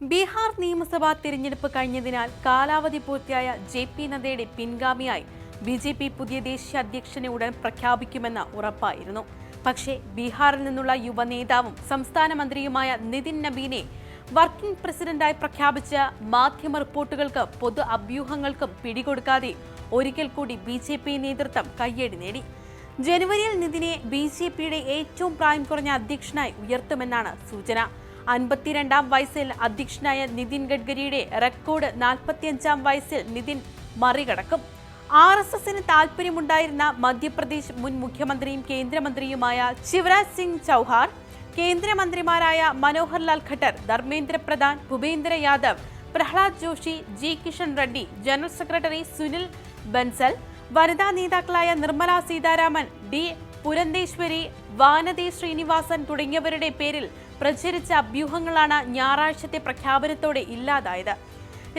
ബീഹാർ നിയമസഭാ തിരഞ്ഞെടുപ്പ് കഴിഞ്ഞതിനാൽ കാലാവധി പൂർത്തിയായ ജെ പി നദ്ദയുടെ പിൻഗാമിയായി ബി ജെ പി പുതിയ ദേശീയ അധ്യക്ഷനെ ഉടൻ പ്രഖ്യാപിക്കുമെന്ന ഉറപ്പായിരുന്നു. പക്ഷേ ബീഹാറിൽ നിന്നുള്ള യുവ നേതാവും സംസ്ഥാന മന്ത്രിയുമായ നിതിൻ നബീനെ വർക്കിംഗ് പ്രസിഡന്റായി പ്രഖ്യാപിച്ച മാധ്യമ റിപ്പോർട്ടുകൾക്ക് പൊതു അഭ്യൂഹങ്ങൾക്കും പിടികൊടുക്കാതെ ഒരിക്കൽ കൂടി ബി ജെ പി നേതൃത്വം കയ്യടി നേടി. ജനുവരിയിൽ നിതിനെ ബി ജെ പിയുടെ ഏറ്റവും പ്രായം കുറഞ്ഞ അധ്യക്ഷനായി ഉയർത്തുമെന്നാണ് സൂചന. അൻപത്തിരണ്ടാം വയസ്സിൽ അധ്യക്ഷനായ നിതിൻ ഗഡ്കരിയുടെ റെക്കോർഡ് നാൽപ്പത്തിയഞ്ചാം വയസ്സിൽ നിതിൻ മറികടക്കും. ആർ എസ് എസിന് താൽപര്യമുണ്ടായിരുന്ന മധ്യപ്രദേശ് മുൻ മുഖ്യമന്ത്രിയും കേന്ദ്രമന്ത്രിയുമായ ശിവരാജ് സിംഗ് ചൗഹാൻ കേന്ദ്രമന്ത്രിമാരായ Manoharlal Khattar Dharmendra Pradhan Bhupender Yadav Pralhad Joshi G Kishan Reddy general secretary Sunil Bansal വനിതാ നേതാക്കളായ നിർമ്മല സീതാരാമൻ ഡി പുരന്തേശ്വരി വാനതി ശ്രീനിവാസൻ തുടങ്ങിയവരുടെ പേരിൽ പ്രചരിച്ച അഭ്യൂഹങ്ങളാണ് ഞായറാഴ്ചത്തെ പ്രഖ്യാപനത്തോടെ ഇല്ലാതായത്.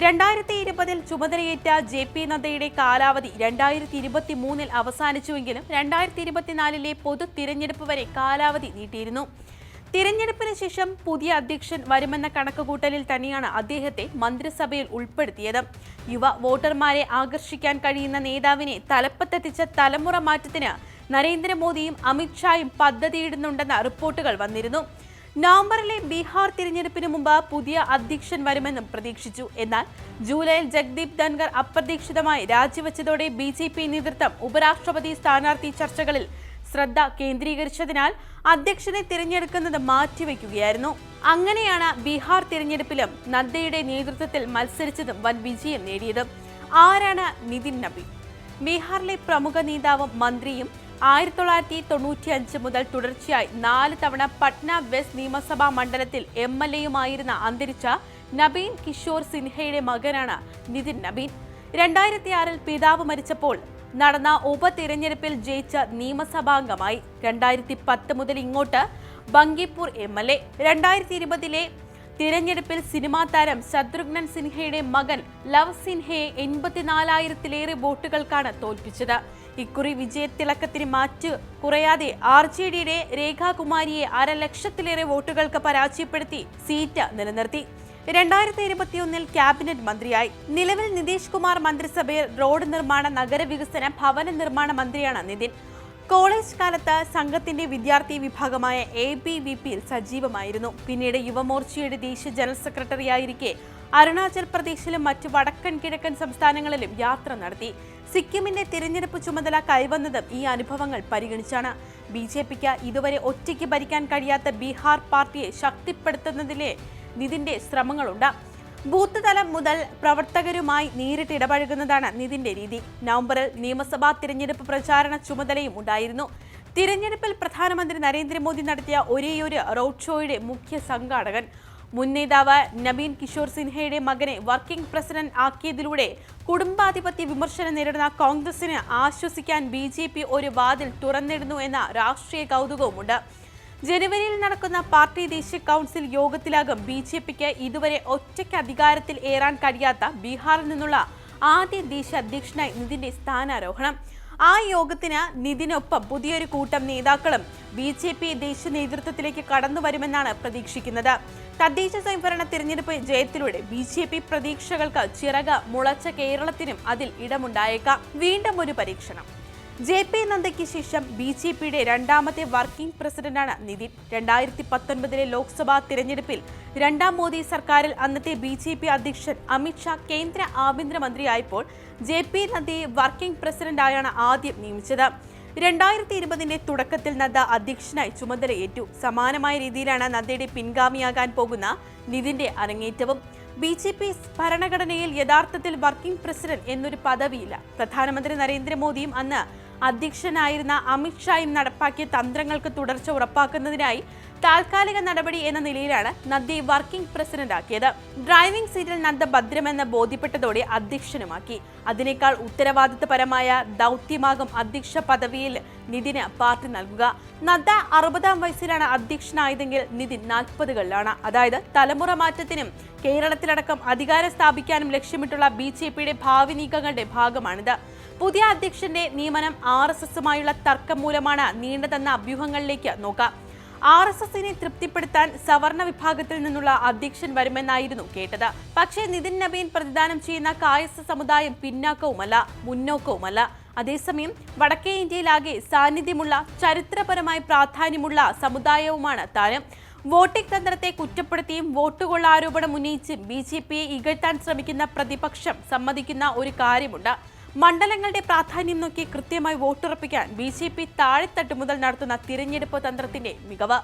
രണ്ടായിരത്തി ഇരുപതിൽ ചുമതലയേറ്റ ജെ പി നദ്ദയുടെ കാലാവധി രണ്ടായിരത്തി ഇരുപത്തി മൂന്നിൽ അവസാനിച്ചുവെങ്കിലും രണ്ടായിരത്തി ഇരുപത്തിനാലിലെ പൊതു തിരഞ്ഞെടുപ്പ് വരെ കാലാവധി നീട്ടിയിരുന്നു. തിരഞ്ഞെടുപ്പിന് ശേഷം പുതിയ അധ്യക്ഷൻ വരുമെന്ന കണക്കുകൂട്ടലിൽ തന്നെയാണ് അദ്ദേഹത്തെ മന്ത്രിസഭയിൽ ഉൾപ്പെടുത്തിയത്. യുവ വോട്ടർമാരെ ആകർഷിക്കാൻ കഴിയുന്ന നേതാവിനെ തലപ്പത്തെത്തിച്ച തലമുറ മാറ്റത്തിന് നരേന്ദ്രമോദിയും അമിത്ഷായും പദ്ധതിയിടുന്നുണ്ടെന്ന റിപ്പോർട്ടുകൾ വന്നിരുന്നു. നവംബറിലെ ബീഹാർ തിരഞ്ഞെടുപ്പിന് മുമ്പ് പുതിയ അധ്യക്ഷൻ വരുമെന്നും പ്രതീക്ഷിച്ചു. എന്നാൽ ജൂലൈയിൽ ജഗ്ദീപ് ധൻഖർ അപ്രതീക്ഷിതമായി രാജിവെച്ചതോടെ ബി ജെ പി നേതൃത്വം ഉപരാഷ്ട്രപതി സ്ഥാനാർത്ഥി ചർച്ചകളിൽ ശ്രദ്ധ കേന്ദ്രീകരിച്ചതിനാൽ അധ്യക്ഷനെ തിരഞ്ഞെടുക്കുന്നത് മാറ്റിവെക്കുകയായിരുന്നു. അങ്ങനെയാണ് ബീഹാർ തിരഞ്ഞെടുപ്പിലും നദ്ദയുടെ നേതൃത്വത്തിൽ മത്സരിച്ചതും വൻ വിജയം നേടിയതും. ആരാണ് നിതിൻ നബി? ബീഹാറിലെ പ്രമുഖ നേതാവും മന്ത്രിയും ആയിരത്തി തൊള്ളായിരത്തി തൊണ്ണൂറ്റി അഞ്ച് മുതൽ തുടർച്ചയായി നാല് തവണ പട്ന വെസ്റ്റ് നിയമസഭാ മണ്ഡലത്തിൽ എം എൽ എയുമായിരുന്ന അന്തരിച്ച നബീൻ കിഷോർ സിൻഹയുടെ മകനാണ് നിതിൻ നബീൻ. രണ്ടായിരത്തി ആറിൽ പിതാവ് മരിച്ചപ്പോൾ നടന്ന ഉപതിരഞ്ഞെടുപ്പിൽ ജയിച്ച നിയമസഭാംഗമായി. രണ്ടായിരത്തി പത്ത് മുതൽ ഇങ്ങോട്ട് ബങ്കിപ്പൂർ എം എൽ എ. രണ്ടായിരത്തി ഇരുപതിലെ തിരഞ്ഞെടുപ്പിൽ സിനിമാ താരം ശത്രുഘ്നൻ സിൻഹയുടെ മകൻ ലവ് സിൻഹയെ എൺപത്തിനാലായിരത്തിലേറെ വോട്ടുകൾക്കാണ് തോൽപ്പിച്ചത്. ഇക്കുറി വിജയത്തിളക്കത്തിന് മാറ്റു കുറയാതെ ആർ ജെ ഡിയുടെ രേഖാകുമാരിയെ അരലക്ഷത്തിലേറെ വോട്ടുകൾക്ക് പരാജയപ്പെടുത്തി സീറ്റ് നിലനിർത്തി. രണ്ടായിരത്തി ഇരുപത്തിയൊന്നിൽ ക്യാബിനറ്റ് മന്ത്രിയായി. നിലവിൽ നിതീഷ് കുമാർ മന്ത്രിസഭയിൽ റോഡ് നിർമ്മാണ നഗരവികസന ഭവന നിർമ്മാണ മന്ത്രിയാണ് നിതിൻ. കോളേജ് കാലത്ത് സംഘത്തിന്റെ വിദ്യാർത്ഥി വിഭാഗമായ എ ബി വി പിയിൽ സജീവമായിരുന്നു. പിന്നീട് യുവമോർച്ചയുടെ ദേശീയ ജനറൽ സെക്രട്ടറിയായിരിക്കെ അരുണാചൽ പ്രദേശിലും മറ്റ് വടക്കൻ കിഴക്കൻ സംസ്ഥാനങ്ങളിലും യാത്ര നടത്തി. സിക്കിമിന്റെ തിരഞ്ഞെടുപ്പ് ചുമതല കൈവന്നതും ഈ അനുഭവങ്ങൾ പരിഗണിച്ചാണ്. ബി ജെ പിക്ക് ഇതുവരെ ഒറ്റയ്ക്ക് ഭരിക്കാൻ കഴിയാത്ത ബീഹാർ പാർട്ടിയെ ശക്തിപ്പെടുത്തുന്നതിലെ നിതിന്റെ ശ്രമങ്ങളുണ്ട്. ബൂത്ത് തലം മുതൽ പ്രവർത്തകരുമായി നേരിട്ട് ഇടപഴകുന്നതാണ് നിതിന്റെ രീതി. നവംബറിൽ നിയമസഭാ തിരഞ്ഞെടുപ്പ് പ്രചാരണ ചുമതലയും ഉണ്ടായിരുന്നു. തിരഞ്ഞെടുപ്പിൽ പ്രധാനമന്ത്രി നരേന്ദ്രമോദി നടത്തിയ ഒരേയൊരു റോഡ് ഷോയുടെ മുഖ്യ സംഘാടകൻ മുൻ നേതാവ് നബീൻ കിഷോർ സിൻഹയുടെ മകനെ വർക്കിംഗ് പ്രസിഡന്റ് ആക്കിയതിലൂടെ കുടുംബാധിപത്യ വിമർശനം നേരിടുന്ന കോൺഗ്രസിന് ആശ്വസിക്കാൻ ബി ഒരു വാതിൽ തുറന്നിടുന്നു എന്ന രാഷ്ട്രീയ കൗതുകവുമുണ്ട്. ജനുവരിയിൽ നടക്കുന്ന പാർട്ടി ദേശീയ കൗൺസിൽ യോഗത്തിലാകും ബി ജെ പിക്ക് ഇതുവരെ ഒറ്റയ്ക്ക് അധികാരത്തിൽ ഏറാൻ കഴിയാത്ത ബീഹാറിൽ നിന്നുള്ള ആദ്യ ദേശീയ അധ്യക്ഷനായി നിതിന്റെ സ്ഥാനാരോഹണം. ആ യോഗത്തിന് നിതിനൊപ്പം പുതിയൊരു കൂട്ടം നേതാക്കളും ബി ജെ പി ദേശീയ നേതൃത്വത്തിലേക്ക് കടന്നു വരുമെന്നാണ് പ്രതീക്ഷിക്കുന്നത്. തദ്ദേശ സ്വയംഭരണ തിരഞ്ഞെടുപ്പ് ജയത്തിലൂടെ ബി ജെ പി പ്രതീക്ഷകൾക്ക് ചിറക മുളച്ച കേരളത്തിനും അതിൽ ഇടമുണ്ടായേക്കാം. വീണ്ടും ഒരു പരീക്ഷണം. ജെ പി നദ്ദയ്ക്ക് ശേഷം ബി ജെ പിയുടെ രണ്ടാമത്തെ വർക്കിംഗ് പ്രസിഡന്റാണ് നിതിൻ. രണ്ടായിരത്തി പത്തൊൻപതിലെ ലോക്സഭാ തിരഞ്ഞെടുപ്പിൽ രണ്ടാം മോദി സർക്കാരിൽ അന്നത്തെ ബി ജെ പി അധ്യക്ഷൻ അമിത്ഷാ കേന്ദ്ര ആഭ്യന്തരമന്ത്രിയായപ്പോൾ ജെ പി നദ്ദയെ വർക്കിംഗ് പ്രസിഡന്റായാണ് ആദ്യം നിയമിച്ചത്. രണ്ടായിരത്തി ഇരുപതിന്റെ തുടക്കത്തിൽ നദ്ദ അധ്യക്ഷനായി ചുമതലയേറ്റു. സമാനമായ രീതിയിലാണ് നദ്ദയുടെ പിൻഗാമിയാകാൻ പോകുന്ന നിതിന്റെ അരങ്ങേറ്റവും. ബി ജെ പി ഭരണഘടനയിൽ യഥാർത്ഥത്തിൽ വർക്കിംഗ് പ്രസിഡന്റ് എന്നൊരു പദവിയില്ല. പ്രധാനമന്ത്രി നരേന്ദ്രമോദിയും അന്ന് അധ്യക്ഷനായിരുന്ന അമിത്ഷായും നടപ്പാക്കിയ തന്ത്രങ്ങൾക്ക് തുടർച്ച ഉറപ്പാക്കുന്നതിനായി താൽക്കാലിക നടപടി എന്ന നിലയിലാണ് നദ്ദയെ വർക്കിംഗ് പ്രസിഡന്റ് ആക്കിയത് ഡ്രൈവിംഗ് സീറ്റിൽ നദ്ദ ഭദ്രമെന്ന് ബോധ്യപ്പെട്ടതോടെ അധ്യക്ഷനുമാക്കി. അതിനേക്കാൾ ഉത്തരവാദിത്തപരമായ ദൗത്യമാകും അധ്യക്ഷ പദവിയിൽ നിതിന് പാർട്ടി നൽകുക. നദ്ദ അറുപതാം വയസ്സിലാണ് അധ്യക്ഷനായതെങ്കിൽ നിതിൻ നാൽപ്പതുകളിലാണ്. അതായത് തലമുറ മാറ്റത്തിനും കേരളത്തിലടക്കം അധികാരം സ്ഥാപിക്കാനും ലക്ഷ്യമിട്ടുള്ള ബി ജെ പിയുടെ ഭാവി നീക്കങ്ങളുടെ ഭാഗമാണിത്. പുതിയ അധ്യക്ഷന്റെ നിയമനം ആർ എസ് എസുമായുള്ള തർക്കം മൂലമാണ് നീണ്ടതെന്ന അഭ്യൂഹങ്ങളിലേക്ക് നോക്കാം. ആർ എസ് എസിനെ തൃപ്തിപ്പെടുത്താൻ സവർണ വിഭാഗത്തിൽ നിന്നുള്ള അധ്യക്ഷൻ വരുമെന്നായിരുന്നു കേട്ടത്. പക്ഷേ നിതിൻ നബീൻ പ്രതിദാനം ചെയ്യുന്ന കായസ്ഥ സമുദായം പിന്നാക്കവുമല്ല മുന്നോക്കവുമല്ല. അതേസമയം വടക്കേ ഇന്ത്യയിലാകെ സാന്നിധ്യമുള്ള ചരിത്രപരമായി പ്രാധാന്യമുള്ള സമുദായവുമാണ് താരം. വോട്ടിംഗ് തന്ത്രത്തെ കുറ്റപ്പെടുത്തിയും വോട്ടുകൊള്ള ആരോപണം ഉന്നയിച്ചും ബി ജെ പിയെ ഇകഴ്ത്താൻ ശ്രമിക്കുന്ന പ്രതിപക്ഷം സമ്മതിക്കുന്ന ഒരു കാര്യമുണ്ട്. മണ്ഡലങ്ങളുടെ പ്രാധാന്യം നോക്കി കൃത്യമായി വോട്ടുറപ്പിക്കാൻ ബി ജെ പി താഴെത്തട്ട് മുതൽ നടത്തുന്ന തിരഞ്ഞെടുപ്പ് തന്ത്രത്തിന്റെ മികവ്.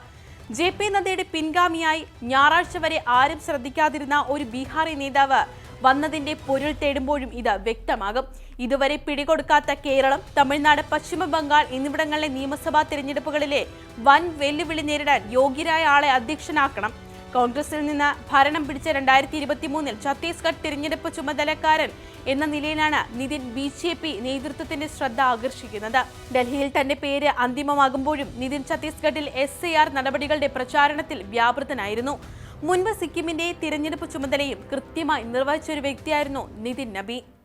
ജെ പി നദ്ദയുടെ പിൻഗാമിയായി ഞായറാഴ്ച വരെ ആരും ശ്രദ്ധിക്കാതിരുന്ന ഒരു ബീഹാറി നേതാവ് വന്നതിന്റെ പൊരുൾ തേടുമ്പോഴും ഇത് വ്യക്തമാകും. ഇതുവരെ പിടികൊടുക്കാത്ത കേരളം തമിഴ്നാട് പശ്ചിമ ബംഗാൾ എന്നിവിടങ്ങളിലെ നിയമസഭാ തിരഞ്ഞെടുപ്പുകളിലെ വൻ വെല്ലുവിളി നേരിടാൻ യോഗ്യരായ ആളെ അധ്യക്ഷനാക്കണം. കോൺഗ്രസിൽ നിന്ന് ഭരണം പിടിച്ച രണ്ടായിരത്തി ഇരുപത്തി മൂന്നിൽ ഛത്തീസ്ഗഡ് തിരഞ്ഞെടുപ്പ് ചുമതലക്കാരൻ എന്ന നിലയിലാണ് നിതിൻ ബി ജെ പി നേതൃത്വത്തിന്റെ ശ്രദ്ധ ആകർഷിക്കുന്നത്. ഡൽഹിയിൽ തന്റെ പേര് അന്തിമമാകുമ്പോഴും നിതിൻ ഛത്തീസ്ഗഡിൽ എസ് ഐ ആർ നടപടികളുടെ പ്രചാരണത്തിൽ വ്യാപൃതനായിരുന്നു. മുൻപ് സിക്കിമിന്റെ തിരഞ്ഞെടുപ്പ് ചുമതലയും കൃത്യമായി നിർവഹിച്ച ഒരു വ്യക്തിയായിരുന്നു നിതിൻ നബി.